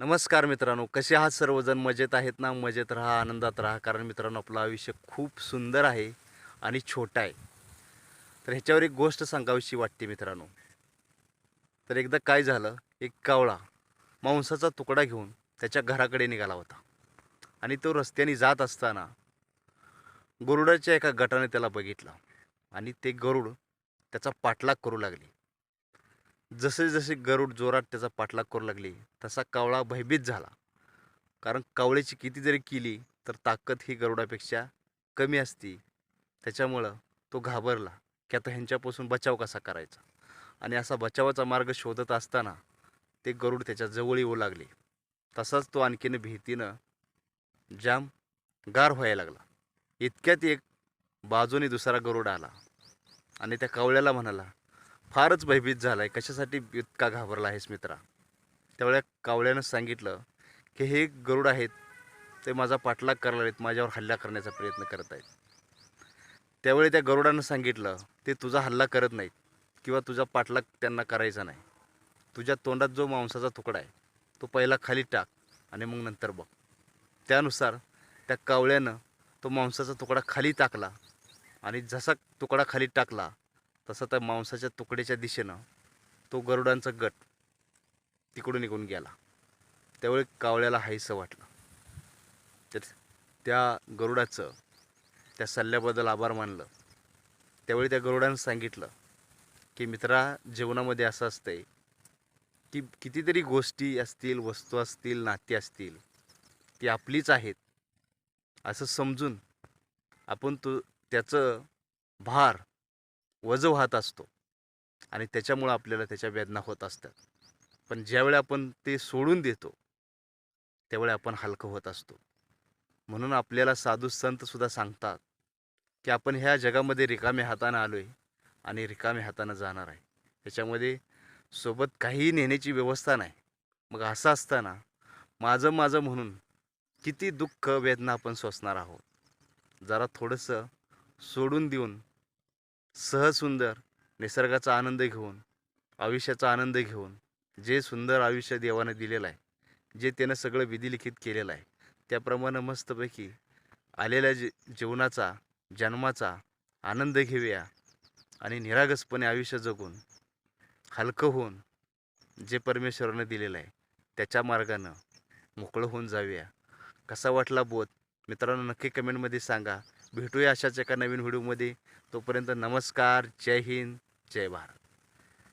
नमस्कार मित्रांनो कसे आहात सर्वजण? मजेत आहेत ना? मजेत राहा आनंदात राहा कारण मित्रांनो आपलं आयुष्य खूप सुंदर आहे आणि छोटं आहे. तर ह्याच्यावर एक गोष्ट सांगावीशी वाटते मित्रांनो. तर एकदा काय झालं? एक कावळा मांसाचा तुकडा घेऊन त्याच्या घराकडे निघाला होता. आणि तो रस्त्याने जात असताना गरुडाच्या एका गटाने त्याला बघितलं. आणि ते गरुड त्याचा पाठलाग करू लागले. जसे जसे गरुड जोरात त्याचा पाठलाग करू लागली तसा कावळा भयभीत झाला. कारण कावळ्याची किती जरी केली तर ताकद ही गरुडापेक्षा कमी असती. त्याच्यामुळं तो घाबरला की आता ह्यांच्यापासून बचाव कसा करायचा? आणि असा बचावाचा मार्ग शोधत असताना ते गरुड त्याच्याजवळ येऊ लागले. तसाच तो आणखीन भीतीनं जाम गार व्हायला लागला. इतक्यात एक बाजूने दुसरा गरुड आला आणि त्या कावळ्याला म्हणाला फारच भयभीत झाला आहे कशासाठी इतका घाबरला आहेस मित्रा? त्यावेळेला कावळ्यानं सांगितलं की हे गरुड आहेत ते माझा पाठलाग करायला आहेत माझ्यावर हल्ला करण्याचा प्रयत्न करत आहेत. त्यावेळी त्या गरुडानं सांगितलं ते तुझा हल्ला करत नाहीत किंवा तुझा पाठलाग त्यांना करायचा नाही. तुझ्या तोंडात जो मांसाचा तुकडा आहे तो पहिला खाली टाक आणि मग नंतर बघ. त्यानुसार त्या कावळ्यानं तो मांसाचा तुकडा खाली टाकला आणि जसा तुकडा खाली टाकला तसं तर मांसाच्या तुकड्याच्या दिशेनं तो गरुडांचा गट तिकडून निघून गेला. त्यावेळी कावळ्याला हायसं वाटलं. तर त्या गरुडाचं त्या सल्ल्याबद्दल आभार मानलं. त्यावेळी त्या गरुडानं सांगितलं की मित्रा जीवनामध्ये असं असतंय की कितीतरी गोष्टी असतील वस्तू असतील नाती असतील ती आपलीच आहेत. असं समजून आपण तो त्याचं भार वजं वाहत असतो आणि त्याच्यामुळं आपल्याला त्याच्या वेदना होत असतात. पण ज्यावेळी आपण ते सोडून देतो त्यावेळी आपण हलकं होत असतो. म्हणून आपल्याला साधू संतसुद्धा सांगतात की आपण ह्या जगामध्ये रिकाम्या हातानं आलो आहे आणि रिकाम्या हातानं जाणार आहे. त्याच्यामध्ये सोबत काहीही नेण्याची व्यवस्था नाही. मग असं असताना माझं माझं म्हणून किती दुःख वेदना आपण सोसणार आहोत. जरा थोडंसं सोडून देऊन सहज सुंदर निसर्गाचा आनंद घेऊन आयुष्याचा आनंद घेऊन जे सुंदर आयुष्य देवानं दिलेलं आहे जे त्यानं सगळं विधिलिखित केलेलं आहे त्याप्रमाणे मस्तपैकी आलेल्या जे जीवनाचा जन्माचा आनंद घेऊया आणि निरागसपणे आयुष्य जगून हलकं होऊन जे परमेश्वरानं दिलेलं आहे त्याच्या मार्गानं मोकळं होऊन जाऊया. कसा वाटला बोध? मित्रांनो नक्की कमेंटमध्ये सांगा. भेटूया अशाच एका नवीन व्हिडिओमध्ये. तोपर्यंत नमस्कार जय हिंद जय भारत.